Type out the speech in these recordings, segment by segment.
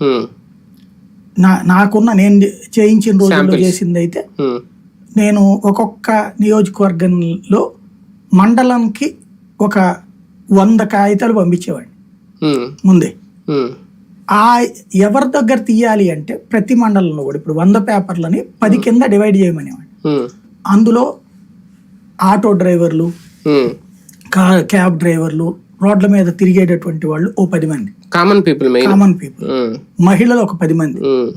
హ్మ్. నా నాకున్న నేను చేయించిన రోజుల్లో. చేసింది అయితే హ్మ్. నేను ఒక్కొక్క నియోజకవర్గంలో మండలంకి ఒక వంద కాగితాలు పంపించేవాడిని హ్మ్. ముందే. ఆ ఎవరి దగ్గర తీయాలి అంటే ప్రతి మండలంలో కూడా ఇప్పుడు వంద పేపర్లని పది కింద డివైడ్ చేయమనేవాడిని. అందులో ఆటో డ్రైవర్లు క్యాబ్ డ్రైవర్లు రోడ్ల మీద తిరిగేటటువంటి వాళ్ళు ఓ పది మంది కామన్ పీపుల్ కామన్ పీపుల్. మహిళలు ఒక పది మంది హ్మ్.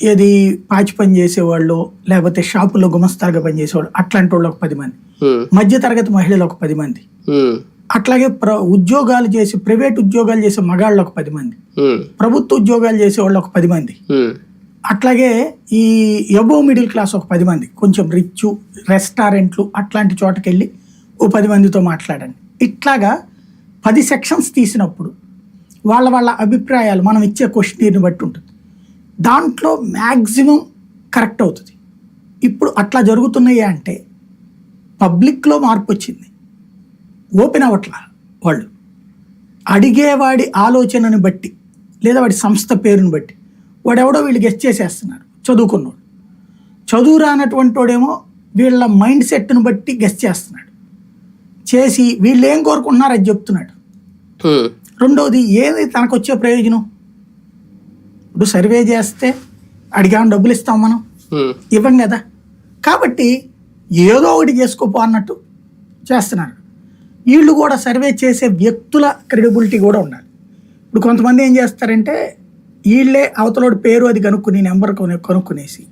ఏది పాచి పని చేసేవాళ్ళు లేకపోతే షాపుల్లో గుమస్తాగా పనిచేసేవాళ్ళు అట్లాంటి వాళ్ళు ఒక పది మంది హ్మ్. మధ్య తరగతి మహిళలు ఒక పది మంది హ్మ్. అట్లాగే ప్ర ఉద్యోగాలు చేసి ప్రైవేట్ ఉద్యోగాలు చేసే మగాళ్ళు ఒక పది మంది. ప్రభుత్వ ఉద్యోగాలు చేసే వాళ్ళు ఒక పది మంది. అట్లాగే ఈ ఎబో మిడిల్ క్లాస్ ఒక పది మంది కొంచెం రిచ్ రెస్టారెంట్లు అట్లాంటి చోటకెళ్ళి ఓ పది మందితో మాట్లాడండి ఇట్లాగా పది సెక్షన్స్ తీసినప్పుడు వాళ్ళ వాళ్ళ అభిప్రాయాలు మనం ఇచ్చే క్వశ్చనీర్ని బట్టి ఉంటుంది. దాంట్లో మ్యాక్సిమం కరెక్ట్ అవుతుంది. ఇప్పుడు అట్లా జరుగుతున్నాయి అంటే పబ్లిక్లో మార్పు వచ్చింది. ఓపెన్ అవ్వట్లా వాళ్ళు. అడిగేవాడి ఆలోచనని బట్టి లేదా వాడి సంస్థ పేరుని బట్టి వాడెవడో వీళ్ళు గెస్ట్ చేసేస్తున్నారు చదువుకున్నోడు. చదువు రానటువంటి వాడేమో వీళ్ళ మైండ్ సెట్ను బట్టి గెస్ట్ చేస్తున్నాడు. చేసి వీళ్ళు ఏం కోరుకుంటున్నారు అది చెప్తున్నాడు. హ్మ్. రెండవది ఏది తనకు వచ్చే ప్రయోజనం? ఇప్పుడు సర్వే చేస్తే అడిగామని డబ్బులు ఇస్తాం మనం. హ్మ్. ఇవ్వం కదా. కాబట్టి ఏదో ఒకటి చేసుకోపో అన్నట్టు చేస్తున్నారు. వీళ్ళు కూడా సర్వే చేసే వ్యక్తుల క్రెడిబిలిటీ కూడా ఉండాలి. ఇప్పుడు కొంతమంది ఏం చేస్తారంటే వీళ్ళే అవతలోడి పేరు అది కనుక్కుని నెంబర్ కొను కనుక్కునేసి